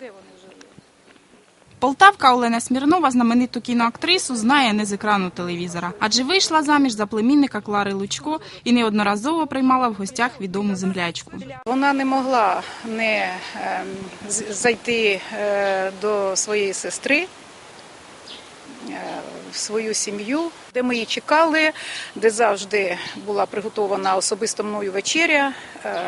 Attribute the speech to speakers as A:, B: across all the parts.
A: Де вони жили?
B: Полтавка Олена Смірнова знамениту кіноактрису знає не з екрану телевізора, адже вийшла заміж за племінника Клари Лучко і неодноразово приймала в гостях відому землячку.
A: Вона не могла не ем, зайти е, до своєї сестри е, свою сім'ю, де ми її чекали, де завжди була приготована особисто мною вечеря, е,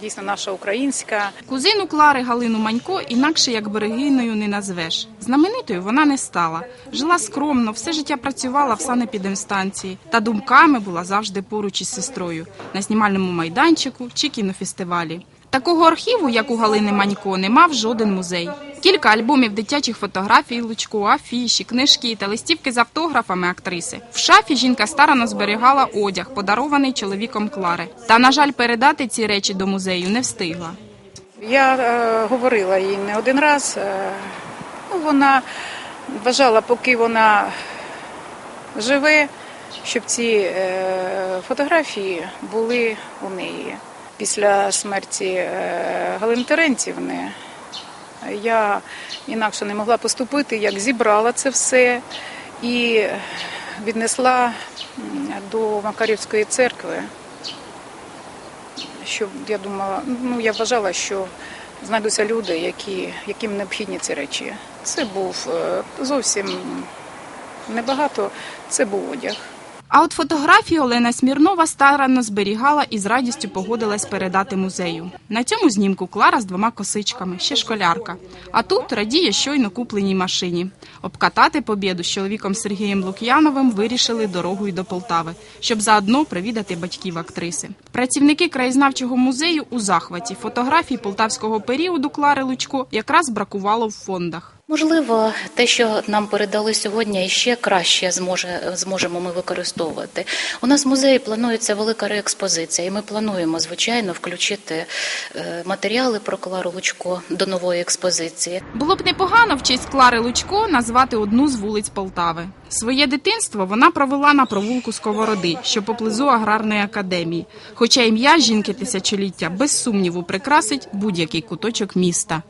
A: дійсно наша українська.
B: Кузину Клари Галину Манько інакше як берегиною не назвеш. Знаменитою вона не стала. Жила скромно, все життя працювала в санепідемстанції та думками була завжди поруч із сестрою на знімальному майданчику чи кінофестивалі. Такого архіву, як у Галини Манько, не мав жоден музей. Кілька альбомів дитячих фотографій Лучко, афіші, книжки та листівки з автографами актриси. В шафі жінка старано зберігала одяг, подарований чоловіком Клари. Та, на жаль, передати ці речі до музею не встигла.
A: Я е, говорила їй не один раз. Е, ну, вона вважала, поки вона живе, щоб ці е, фотографії були у неї. Після смерті е, Галини Терентівни я інакше не могла поступити, як зібрала це все і віднесла до Макарівської церкви що я думала, ну я вважала, що знайдуться люди, які, яким необхідні ці речі. Це був е, зовсім небагато, це був одяг.
B: А от фотографії Олена Смірнова старанно зберігала і з радістю погодилась передати музею. На цьому знімку Клара з двома косичками, ще школярка. А тут радіє щойно купленій машині. Обкатати побєду з чоловіком Сергієм Лук'яновим вирішили дорогою до Полтави, щоб заодно привідати батьків актриси. Працівники краєзнавчого музею у захваті фотографій полтавського періоду Клари Лучко якраз бракувало в фондах.
C: Можливо, те, що нам передали сьогодні, ще краще зможе зможемо ми використовувати. У нас в музеї планується велика реекспозиція, і ми плануємо звичайно включити е, матеріали про Клару Лучко до нової експозиції.
B: Було б непогано в честь Клари Лучко назвати одну з вулиць Полтави. Своє дитинство вона провела на провулку Сковороди, що поблизу аграрної академії. Хоча ім'я жінки тисячоліття без сумніву прикрасить будь-який куточок міста.